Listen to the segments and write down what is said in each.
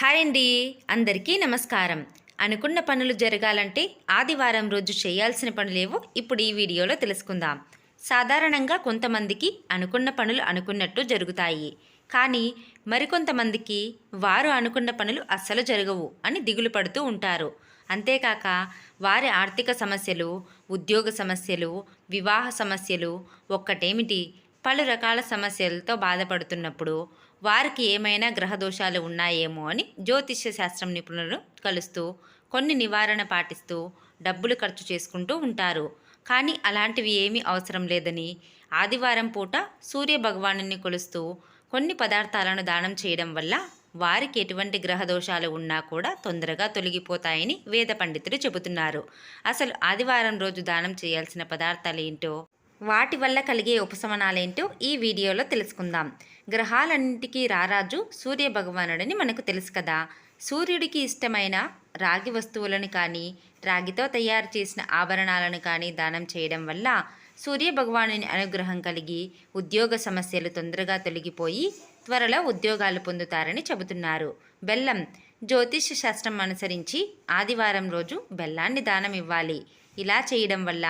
Hi అండి. అందరికీ నమస్కారం. అనుకున్న పనులు జరగాలంటే ఆదివారం రోజు చేయాల్సిన పనులేవో ఇప్పుడు ఈ వీడియోలో తెలుసుకుందాం. సాధారణంగా కొంతమందికి అనుకున్న పనులు అనుకున్నట్టు జరుగుతాయి. కానీ మరికొంతమందికి వారు అనుకున్న పనులు అస్సలు జరగవు అని దిగులు పడుతూ ఉంటారు. అంతేకాక వారి ఆర్థిక సమస్యలు ఉద్యోగ సమస్యలు వివాహ సమస్యలు ఒక్కటేమిటి? పలు రకాల సమస్యలతో బాధపడుతున్నప్పుడు వారికి ఏమైనా గ్రహదోషాలు ఉన్నాయేమో అని జ్యోతిష్య శాస్త్రం నిపుణులను కలుస్తూ కొన్ని నివారణ పాటిస్తూ డబ్బులు ఖర్చు చేసుకుంటూ ఉంటారు. కానీ అలాంటివి ఏమీ అవసరం లేదని ఆదివారం పూట సూర్య భగవాను కొలుస్తూ కొన్ని పదార్థాలను దానం చేయడం వల్ల వారికి ఎటువంటి గ్రహదోషాలు ఉన్నా కూడా తొందరగా తొలగిపోతాయని వేద పండితులు చెబుతున్నారు. అసలు ఆదివారం రోజు దానం చేయాల్సిన పదార్థాలు ఏంటో వాటి వల్ల కలిగే ఉపశమనాలేంటో ఈ వీడియోలో తెలుసుకుందాం. గ్రహాలన్నింటికీ రారాజు సూర్య భగవానుడని మనకు తెలుసు కదా. సూర్యుడికి ఇష్టమైన రాగి వస్తువులను కానీ రాగితో తయారు చేసిన ఆభరణాలను కానీ దానం చేయడం వల్ల సూర్య భగవానుని అనుగ్రహం కలిగి ఉద్యోగ సమస్యలు తొందరగా తొలగిపోయి త్వరలో ఉద్యోగాలు పొందుతారని చెబుతున్నారు. బెల్లం జ్యోతిష శాస్త్రం అనుసరించి ఆదివారం రోజు బెల్లాన్ని దానం ఇవ్వాలి. ఇలా చేయడం వల్ల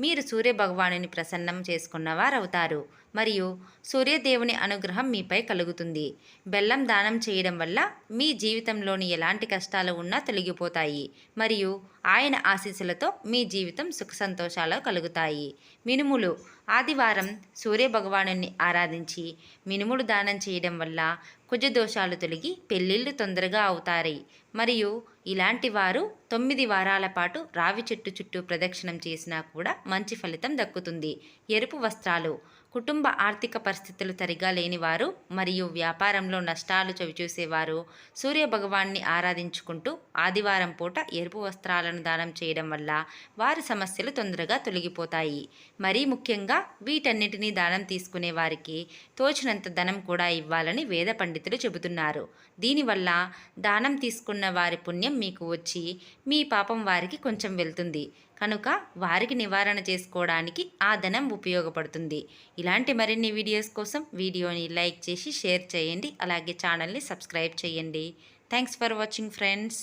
మీరు సూర్యభగవానుని ప్రసన్నం చేసుకున్నవారవుతారు. మరియు సూర్యదేవుని అనుగ్రహం మీపై కలుగుతుంది. బెల్లం దానం చేయడం వల్ల మీ జీవితంలోని ఎలాంటి కష్టాలు ఉన్నా తొలగిపోతాయి. మరియు ఆయన ఆశీస్సులతో మీ జీవితం సుఖ సంతోషాలు కలుగుతాయి. మినుములు. ఆదివారం సూర్యభగవాను ఆరాధించి మినుములు దానం చేయడం వల్ల కుజ దోషాలు తొలగి పెళ్ళిళ్ళు తొందరగా అవుతాయి మరియు ఇలాంటి వారు తొమ్మిది వారాల పాటు రావి చెట్టు చుట్టూ ప్రదక్షిణం చేసినా కూడా మంచి ఫలితం దక్కుతుంది. ఎరుపు వస్త్రాలు. కుటుంబ ఆర్థిక పరిస్థితులు సరిగా లేనివారు మరియు వ్యాపారంలో నష్టాలు చవిచూసేవారు సూర్య భగవాన్ని ఆరాధించుకుంటూ ఆదివారం పూట ఎరుపు వస్త్రాలను దానం చేయడం వల్ల వారి సమస్యలు తొందరగా తొలగిపోతాయి. మరీ ముఖ్యంగా వీటన్నిటినీ దానం తీసుకునే వారికి తోచినంత ధనం కూడా ఇవ్వాలని వేద పండితులు చెబుతున్నారు. దీనివల్ల దానం తీసుకున్న వారి పుణ్యం మీకు వచ్చి మీ పాపం వారికి కొంచెం వెళ్తుంది. కనుక వారికి నివారణ చేసుకోవడానికి ఆ ధనం ఉపయోగపడుతుంది. ఇలాంటి మరిన్ని వీడియోస్ కోసం వీడియోని లైక్ చేసి షేర్ చేయండి. అలాగే ఛానల్ని సబ్స్క్రైబ్ చేయండి. Thanks for watching friends.